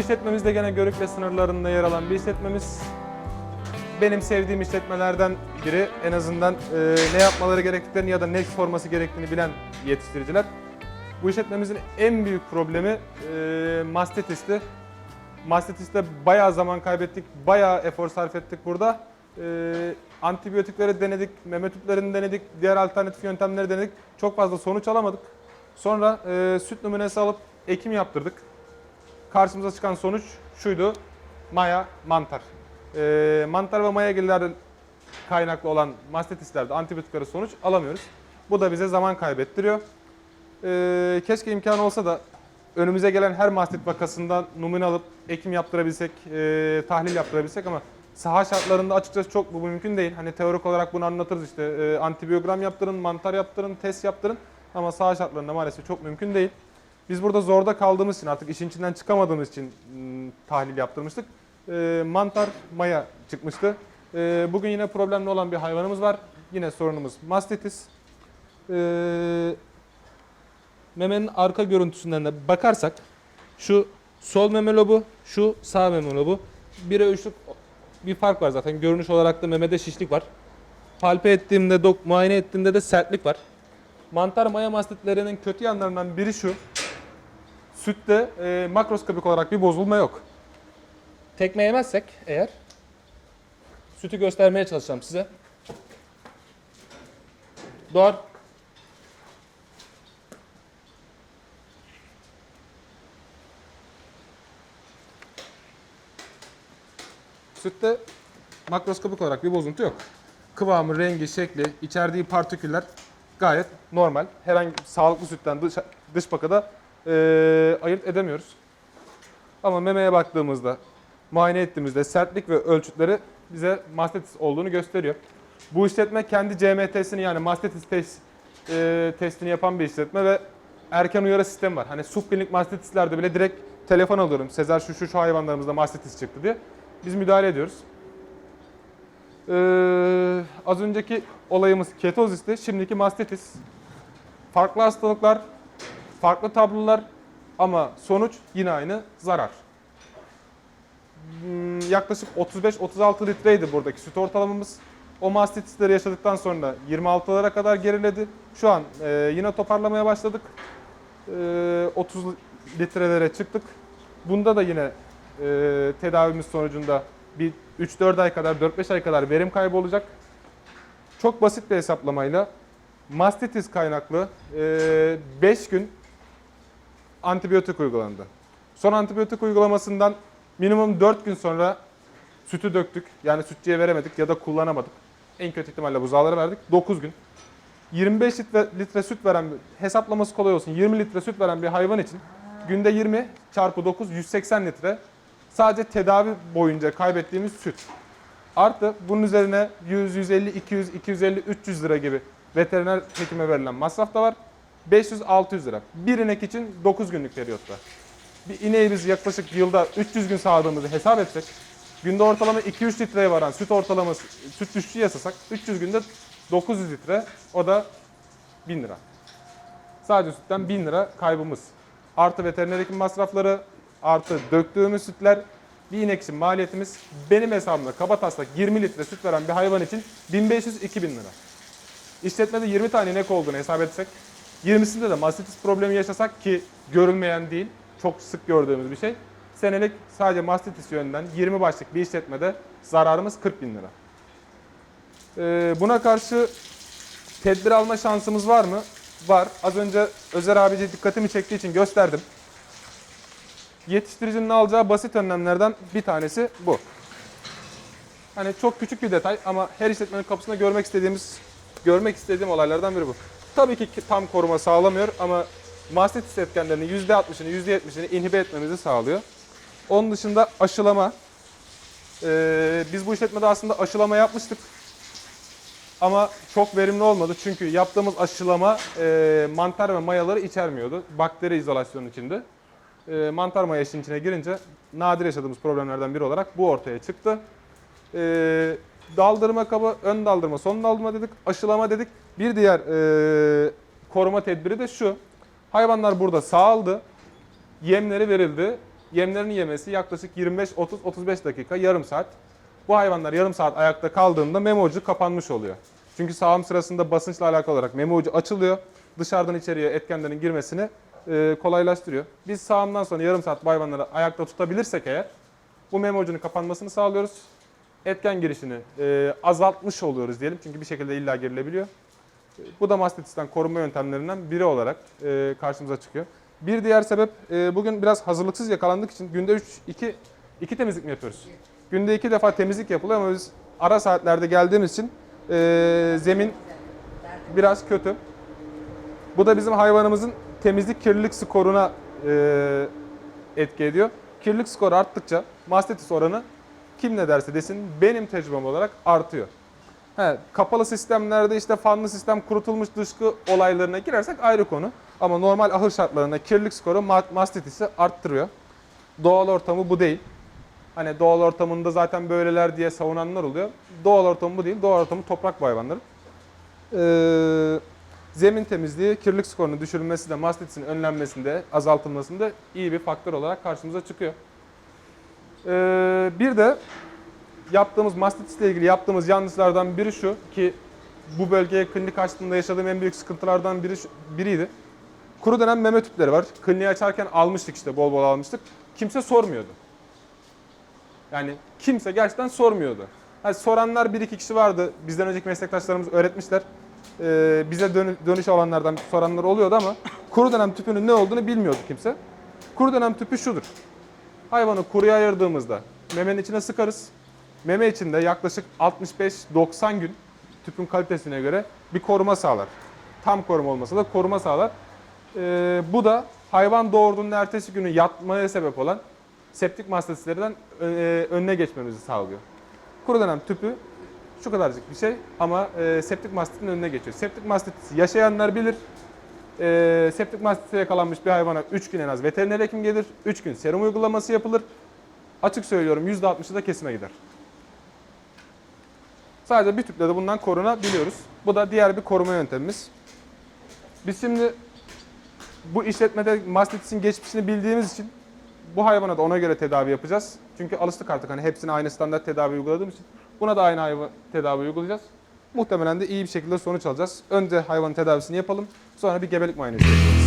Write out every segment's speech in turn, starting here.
İşletmemiz de gene Görükle sınırlarında yer alan bir işletmemiz. Benim sevdiğim işletmelerden biri en azından e, ne yapmaları gerektiklerini ya da ne forması gerektiğini bilen yetiştiriciler. Bu işletmemizin en büyük problemi e, mastetisti. Mastitiste bayağı zaman kaybettik, bayağı efor sarf ettik burada. E, antibiyotikleri denedik, meme tüplerini denedik, diğer alternatif yöntemleri denedik. Çok fazla sonuç alamadık. Sonra e, süt numunesi alıp ekim yaptırdık. Karşımıza çıkan sonuç şuydu. Maya, mantar. E, mantar ve maya gillerden kaynaklı olan mastetislerde antibiyotikleri sonuç alamıyoruz. Bu da bize zaman kaybettiriyor. E, keşke imkanı olsa da önümüze gelen her mastit vakasından numune alıp ekim yaptırabilsek, e, tahlil yaptırabilsek ama saha şartlarında açıkçası çok bu mümkün değil. Hani teorik olarak bunu anlatırız işte e, antibiyogram yaptırın, mantar yaptırın, test yaptırın ama saha şartlarında maalesef çok mümkün değil. Biz burada zorda kaldığımız için artık işin içinden çıkamadığımız için m, tahlil yaptırmıştık. E, mantar maya çıkmıştı. E, bugün yine problemli olan bir hayvanımız var. Yine sorunumuz mastitis. E, memenin arka görüntüsünden de bakarsak şu sol meme lobu, şu sağ meme lobu. 1'e 3'lük bir fark var zaten. Görünüş olarak da memede şişlik var. Palpe ettiğimde, muayene ettiğimde de sertlik var. Mantar maya mastitlerinin kötü yanlarından biri şu. Sütte e, makroskopik olarak bir bozulma yok. Tekme yemezsek eğer sütü göstermeye çalışacağım size. Doğar. Sütte makroskopik olarak bir bozuntu yok. Kıvamı, rengi, şekli, içerdiği partiküller gayet normal. Herhangi sağlıklı sütten dış, dış pakada e, ayırt edemiyoruz. Ama memeye baktığımızda, muayene ettiğimizde sertlik ve ölçütleri bize mastitis olduğunu gösteriyor. Bu işletme kendi CMT'sini yani mastitis test, e, testini yapan bir işletme ve erken uyarı sistemi var. Hani subklinik mastitislerde bile direkt telefon alıyorum. Sezer şu şu şu hayvanlarımızda mastitis çıktı diye. Biz müdahale ediyoruz. Ee, az önceki olayımız ketozisti, şimdiki mastitis. Farklı hastalıklar, farklı tablolar ama sonuç yine aynı zarar. Hmm, yaklaşık 35-36 litreydi buradaki süt ortalamamız. O mastitisleri yaşadıktan sonra 26'lara kadar geriledi. Şu an e, yine toparlamaya başladık. E, 30 litrelere çıktık. Bunda da yine e, tedavimiz sonucunda bir 3-4 ay kadar, 4-5 ay kadar verim kaybı olacak. Çok basit bir hesaplamayla mastitis kaynaklı 5 gün antibiyotik uygulandı. Son antibiyotik uygulamasından minimum 4 gün sonra sütü döktük. Yani sütçüye veremedik ya da kullanamadık. En kötü ihtimalle buzağlara verdik. 9 gün. 25 litre, litre süt veren, hesaplaması kolay olsun, 20 litre süt veren bir hayvan için günde 20 çarpı 9 180 litre sadece tedavi boyunca kaybettiğimiz süt. Artı bunun üzerine 100, 150, 200, 250, 300 lira gibi veteriner hekime verilen masraf da var. 500, 600 lira. Bir inek için 9 günlük periyotta. Bir ineği biz yaklaşık yılda 300 gün sağladığımızı hesap etsek, günde ortalama 2-3 litreye varan süt ortalaması, süt düşüşü yasasak 300 günde 900 litre, o da 1000 lira. Sadece sütten 1000 lira kaybımız. Artı veteriner hekim masrafları, artı döktüğümüz sütler bir inek için maliyetimiz benim hesabımda kaba taslak 20 litre süt veren bir hayvan için 1500-2000 lira. İşletmede 20 tane inek olduğunu hesap etsek 20'sinde de mastitis problemi yaşasak ki görülmeyen değil çok sık gördüğümüz bir şey. Senelik sadece mastitis yönünden 20 başlık bir işletmede zararımız 40 bin lira. Ee, buna karşı tedbir alma şansımız var mı? Var. Az önce Özer abici dikkatimi çektiği için gösterdim. Yetiştiricinin alacağı basit önlemlerden bir tanesi bu. Hani çok küçük bir detay ama her işletmenin kapısında görmek istediğimiz, görmek istediğim olaylardan biri bu. Tabii ki tam koruma sağlamıyor ama mastitis etkenlerinin %60'ını, %70'ini inhibe etmemizi sağlıyor. Onun dışında aşılama. Ee, biz bu işletmede aslında aşılama yapmıştık. Ama çok verimli olmadı çünkü yaptığımız aşılama e, mantar ve mayaları içermiyordu. Bakteri izolasyonu içinde. E, mantar maya işin içine girince nadir yaşadığımız problemlerden biri olarak bu ortaya çıktı. E, daldırma kabı, ön daldırma, son daldırma dedik, aşılama dedik. Bir diğer e, koruma tedbiri de şu. Hayvanlar burada sağaldı, yemleri verildi. Yemlerini yemesi yaklaşık 25-30-35 dakika, yarım saat. Bu hayvanlar yarım saat ayakta kaldığında meme ucu kapanmış oluyor. Çünkü sağım sırasında basınçla alakalı olarak meme ucu açılıyor. Dışarıdan içeriye etkenlerin girmesini e, kolaylaştırıyor. Biz sağımdan sonra yarım saat bu hayvanları ayakta tutabilirsek eğer bu meme ucunun kapanmasını sağlıyoruz. Etken girişini e, azaltmış oluyoruz diyelim. Çünkü bir şekilde illa girilebiliyor. Bu da mastitisten korunma yöntemlerinden biri olarak e, karşımıza çıkıyor. Bir diğer sebep e, bugün biraz hazırlıksız yakalandık için günde 3 2 2 temizlik mi yapıyoruz? Günde 2 defa temizlik yapılıyor ama biz ara saatlerde geldiğimiz için e, zemin biraz kötü. Bu da bizim hayvanımızın temizlik kirlilik skoruna e, etki ediyor. Kirlilik skoru arttıkça mastitis oranı kim ne derse desin benim tecrübem olarak artıyor. He, kapalı sistemlerde işte fanlı sistem kurutulmuş dışkı olaylarına girersek ayrı konu. Ama normal ahır şartlarında kirlilik skoru ma- mastitisi arttırıyor. Doğal ortamı bu değil. Hani doğal ortamında zaten böyleler diye savunanlar oluyor. Doğal ortamı bu değil. Doğal ortamı toprak bu hayvanların. Ee, zemin temizliği, kirlilik skorunun düşürülmesi de mastitisin önlenmesinde, azaltılmasında iyi bir faktör olarak karşımıza çıkıyor. Ee, bir de yaptığımız mastitisle ilgili yaptığımız yanlışlardan biri şu ki bu bölgeye klinik açtığımda yaşadığım en büyük sıkıntılardan biri biriydi. Kuru dönem meme tüpleri var. Kliniği açarken almıştık işte bol bol almıştık. Kimse sormuyordu. Yani kimse gerçekten sormuyordu. Yani soranlar bir iki kişi vardı. Bizden önceki meslektaşlarımız öğretmişler. Ee, bize dönü- dönüş alanlardan soranlar oluyordu ama kuru dönem tüpünün ne olduğunu bilmiyordu kimse. Kuru dönem tüpü şudur. Hayvanı kuruya ayırdığımızda memenin içine sıkarız. Meme içinde yaklaşık 65-90 gün tüpün kalitesine göre bir koruma sağlar. Tam koruma olmasa da koruma sağlar. Ee, bu da hayvan doğurduğunda ertesi günü yatmaya sebep olan septik mastitislerden e, önüne geçmemizi sağlıyor. Kuru dönem tüpü şu kadarcık bir şey ama e, septik mastitin önüne geçiyor. Septik mastitisi yaşayanlar bilir. E, septik mastite yakalanmış bir hayvana 3 gün en az veteriner hekim gelir. 3 gün serum uygulaması yapılır. Açık söylüyorum %60'ı da kesime gider. Sadece bir tüple de bundan korunabiliyoruz. Bu da diğer bir koruma yöntemimiz. Biz şimdi bu işletmede mastitisin geçmişini bildiğimiz için bu hayvana da ona göre tedavi yapacağız. Çünkü alıştık artık hani hepsine aynı standart tedavi uyguladığımız için. Buna da aynı hayvan tedavi uygulayacağız. Muhtemelen de iyi bir şekilde sonuç alacağız. Önce hayvanın tedavisini yapalım. Sonra bir gebelik muayenesi yapacağız.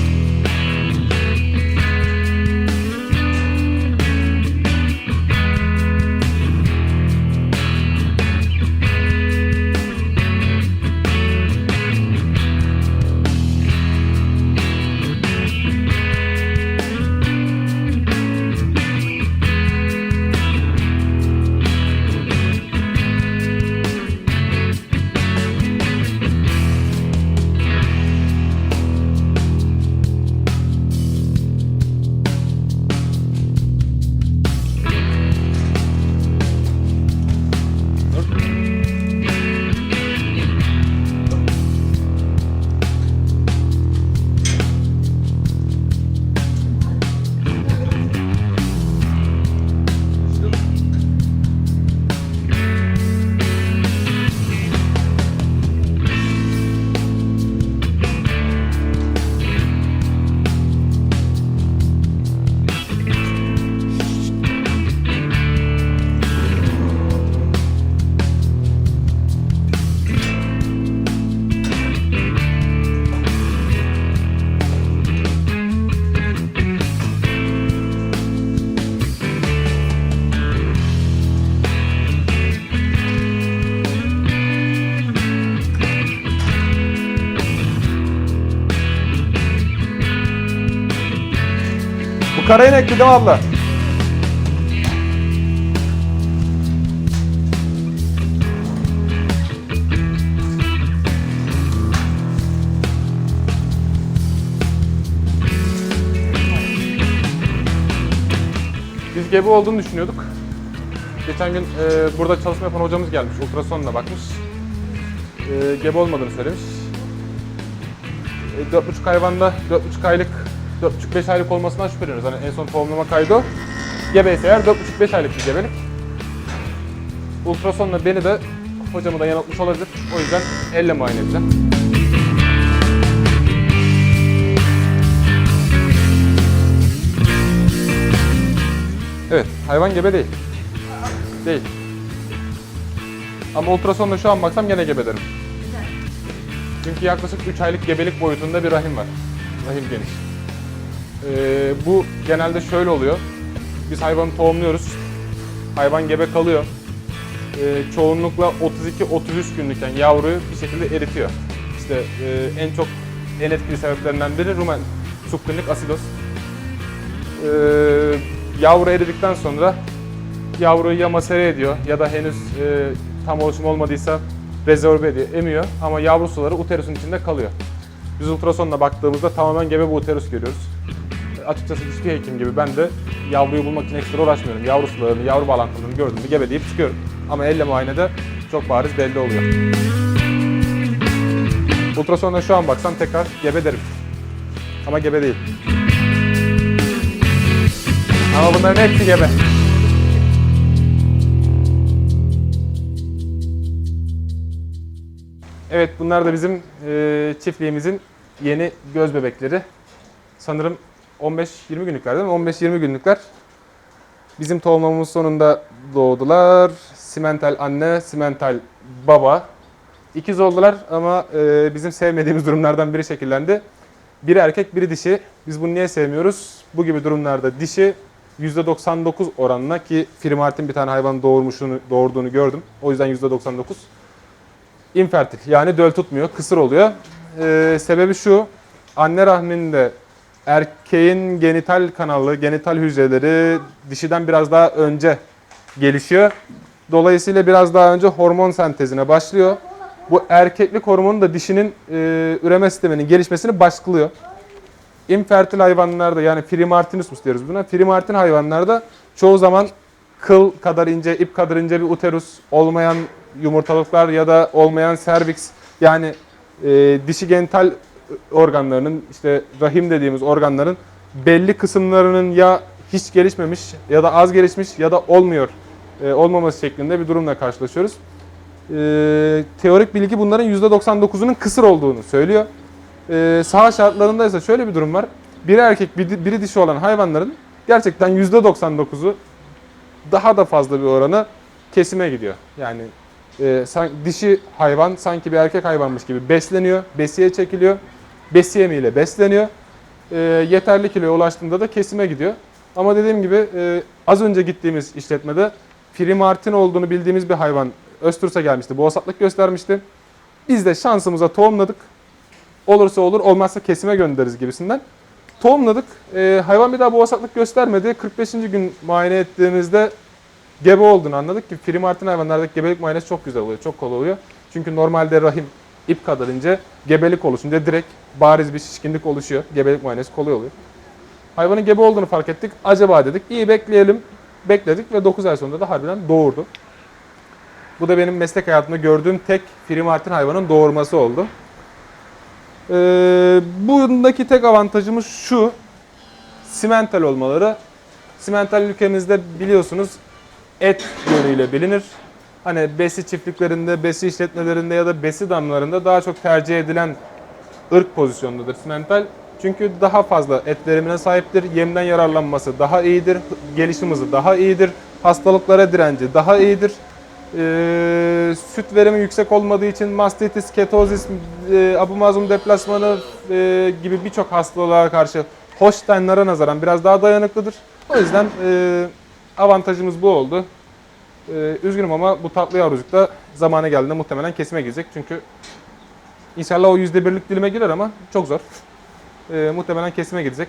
Bu karayinekli değil mi abla? Biz gebe olduğunu düşünüyorduk. Geçen gün e, burada çalışma yapan hocamız gelmiş, ultrasonla bakmış. E, gebe olmadığını söylemiş. E, 4,5 hayvanda 4,5 aylık 4,5-5 aylık olmasından şüpheleniyoruz. Hani en son tohumlama kaydı o. Gebeyse eğer 4,5-5 aylık bir gebelik. Ultrasonla beni de hocamı da yanıltmış olabilir. O yüzden elle muayene edeceğim. Evet, hayvan gebe değil. Değil. Ama ultrasonda şu an baksam gene gebe derim. Çünkü yaklaşık 3 aylık gebelik boyutunda bir rahim var. Rahim geniş. Ee, bu genelde şöyle oluyor. Biz hayvanı tohumluyoruz. Hayvan gebe kalıyor. Ee, çoğunlukla 32-33 günlükken yavruyu bir şekilde eritiyor. İşte e, en çok en etkili sebeplerinden biri rumen subklinik asidoz. Ee, yavru eridikten sonra yavruyu ya masere ediyor ya da henüz e, tam oluşum olmadıysa rezerve ediyor, emiyor ama yavru suları uterusun içinde kalıyor. Biz ultrasonla baktığımızda tamamen gebe bir uterus görüyoruz. Açıkçası hiçbir hekim gibi ben de yavruyu bulmak için ekstra uğraşmıyorum. Yavru sularını, yavru bağlantılarını gördüğümde gebe deyip çıkıyorum. Ama elle muayenede çok bariz belli oluyor. Ultrasonda şu an baksam tekrar gebe derim. Ama gebe değil. Ama bunların hepsi gebe. Evet bunlar da bizim e, çiftliğimizin yeni göz bebekleri. Sanırım 15-20 günlükler değil mi? 15-20 günlükler. Bizim tohumlamamız sonunda doğdular. Simental anne, simental baba. İkiz oldular ama e, bizim sevmediğimiz durumlardan biri şekillendi. Biri erkek, biri dişi. Biz bunu niye sevmiyoruz? Bu gibi durumlarda dişi %99 oranla ki Frimartin bir tane hayvan doğurmuşunu, doğurduğunu gördüm. O yüzden %99 infertil yani döl tutmuyor, kısır oluyor. Ee, sebebi şu, anne rahminde erkeğin genital kanalı, genital hücreleri dişiden biraz daha önce gelişiyor. Dolayısıyla biraz daha önce hormon sentezine başlıyor. Bu erkeklik hormonu da dişinin e, üreme sisteminin gelişmesini baskılıyor. Infertil hayvanlarda yani Frimartinus diyoruz buna. Frimartin hayvanlarda çoğu zaman kıl kadar ince, ip kadar ince bir uterus olmayan yumurtalıklar ya da olmayan serviks yani e, dişi genital organlarının işte rahim dediğimiz organların belli kısımlarının ya hiç gelişmemiş ya da az gelişmiş ya da olmuyor e, olmaması şeklinde bir durumla karşılaşıyoruz. E, teorik bilgi bunların %99'unun kısır olduğunu söylüyor. E, saha şartlarında ise şöyle bir durum var. Biri erkek biri, dişi olan hayvanların gerçekten %99'u daha da fazla bir oranı kesime gidiyor. Yani e, dişi hayvan sanki bir erkek hayvanmış gibi besleniyor, besiye çekiliyor, besi yemiyle besleniyor. E, yeterli kiloya ulaştığında da kesime gidiyor. Ama dediğim gibi e, az önce gittiğimiz işletmede Frimartin olduğunu bildiğimiz bir hayvan Öztürk'e gelmişti, boğazatlık göstermişti. Biz de şansımıza tohumladık. Olursa olur, olmazsa kesime göndeririz gibisinden. Tohumladık. E, hayvan bir daha boğazatlık göstermedi. 45. gün muayene ettiğimizde gebe olduğunu anladık ki Frimartin hayvanlardaki gebelik muayenesi çok güzel oluyor, çok kolay oluyor. Çünkü normalde rahim ip kadar ince, gebelik oluşunca direkt bariz bir şişkinlik oluşuyor. Gebelik muayenesi kolay oluyor. Hayvanın gebe olduğunu fark ettik. Acaba dedik, iyi bekleyelim. Bekledik ve 9 ay sonunda da harbiden doğurdu. Bu da benim meslek hayatımda gördüğüm tek Frimartin hayvanın doğurması oldu. Ee, bundaki tek avantajımız şu, simental olmaları. Simental ülkemizde biliyorsunuz et yönüyle bilinir. Hani besi çiftliklerinde, besi işletmelerinde ya da besi damlarında daha çok tercih edilen ırk pozisyonundadır simental. Çünkü daha fazla et verimine sahiptir. Yemden yararlanması daha iyidir. Gelişim hızı daha iyidir. Hastalıklara direnci daha iyidir. Ee, süt verimi yüksek olmadığı için mastitis, ketozis, e, abumazum deplasmanı e, gibi birçok hastalığa karşı Holstein'lara nazaran biraz daha dayanıklıdır. O yüzden e, avantajımız bu oldu. Ee, üzgünüm ama bu tatlı yavrucuk da zamana geldiğinde muhtemelen kesime girecek. Çünkü inşallah o %1'lik dilime girer ama çok zor. Ee, muhtemelen kesime gidecek.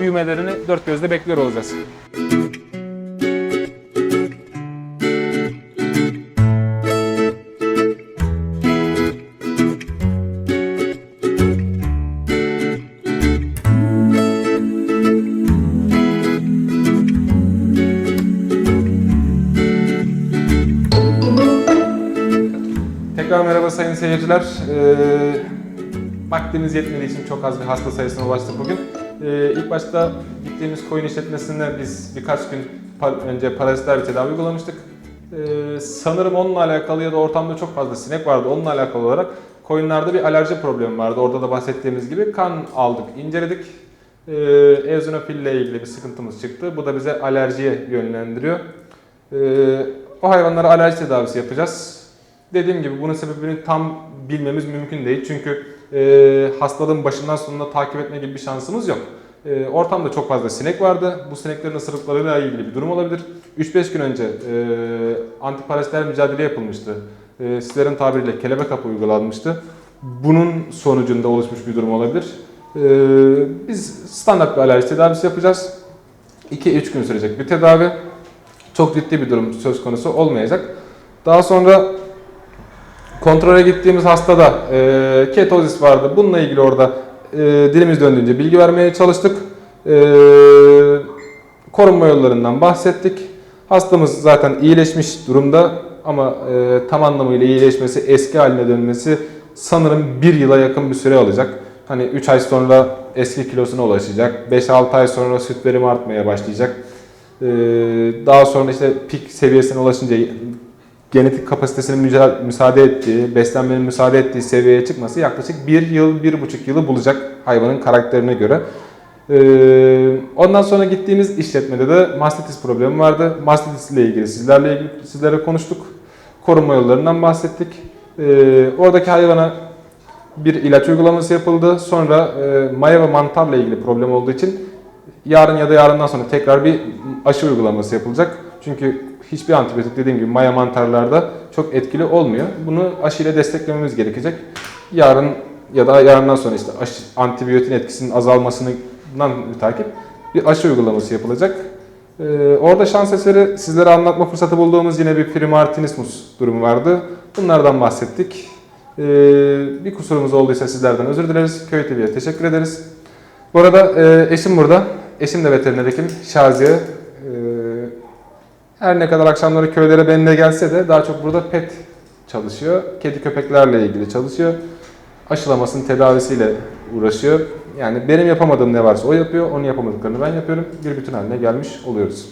Büyümelerini dört gözle bekliyor olacağız. Yetmediği için çok az bir hasta sayısına ulaştık bugün. Ee, ilk başta gittiğimiz koyun işletmesinde biz birkaç gün par- önce parazitler bir tedavi uygulamıştık. Ee, sanırım onunla alakalı ya da ortamda çok fazla sinek vardı. Onunla alakalı olarak koyunlarda bir alerji problemi vardı. Orada da bahsettiğimiz gibi kan aldık, inceledik. e, eozinofil ile ilgili bir sıkıntımız çıktı. Bu da bize alerjiye yönlendiriyor. E, o hayvanlara alerji tedavisi yapacağız. Dediğim gibi bunun sebebini tam bilmemiz mümkün değil. Çünkü e, hastalığın başından sonuna takip etme gibi bir şansımız yok. E, ortamda çok fazla sinek vardı. Bu sineklerin ısırıklarıyla ilgili bir durum olabilir. 3-5 gün önce e, antiparaziter mücadele yapılmıştı. E, sizlerin tabiriyle kelebek hapı uygulanmıştı. Bunun sonucunda oluşmuş bir durum olabilir. E, biz standart bir alerji tedavisi yapacağız. 2-3 gün sürecek bir tedavi. Çok ciddi bir durum söz konusu olmayacak. Daha sonra kontrole gittiğimiz hastada e, ketozis vardı. Bununla ilgili orada e, dilimiz döndüğünce bilgi vermeye çalıştık. E, korunma yollarından bahsettik. Hastamız zaten iyileşmiş durumda ama e, tam anlamıyla iyileşmesi, eski haline dönmesi sanırım bir yıla yakın bir süre alacak. Hani 3 ay sonra eski kilosuna ulaşacak. 5-6 ay sonra süt verimi artmaya başlayacak. E, daha sonra işte pik seviyesine ulaşınca genetik kapasitesinin müsaade ettiği, beslenmenin müsaade ettiği seviyeye çıkması yaklaşık bir yıl, bir buçuk yılı bulacak hayvanın karakterine göre. Ee, ondan sonra gittiğimiz işletmede de mastitis problemi vardı. Mastitis ile ilgili sizlerle ilgili sizlere konuştuk. Korunma yollarından bahsettik. Ee, oradaki hayvana bir ilaç uygulaması yapıldı. Sonra e, maya ve mantarla ilgili problem olduğu için yarın ya da yarından sonra tekrar bir aşı uygulaması yapılacak. Çünkü hiçbir antibiyotik dediğim gibi maya mantarlarda çok etkili olmuyor. Bunu aşıyla desteklememiz gerekecek. Yarın ya da yarından sonra işte aşı, antibiyotin etkisinin azalmasından mütakip bir aşı uygulaması yapılacak. Ee, orada şans eseri sizlere anlatma fırsatı bulduğumuz yine bir primartinismus durumu vardı. Bunlardan bahsettik. Ee, bir kusurumuz olduysa sizlerden özür dileriz. Köy TV'ye teşekkür ederiz. Bu arada e, eşim burada. Eşim de veteriner hekim Şaziye. Ee, her ne kadar akşamları köylere benimle gelse de daha çok burada pet çalışıyor. Kedi köpeklerle ilgili çalışıyor. Aşılamasının tedavisiyle uğraşıyor. Yani benim yapamadığım ne varsa o yapıyor, onun yapamadıklarını ben yapıyorum. Bir bütün haline gelmiş oluyoruz.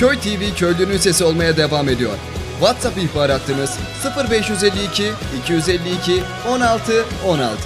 Köy TV köylünün sesi olmaya devam ediyor. WhatsApp ihbar hattımız 0552 252 16 16.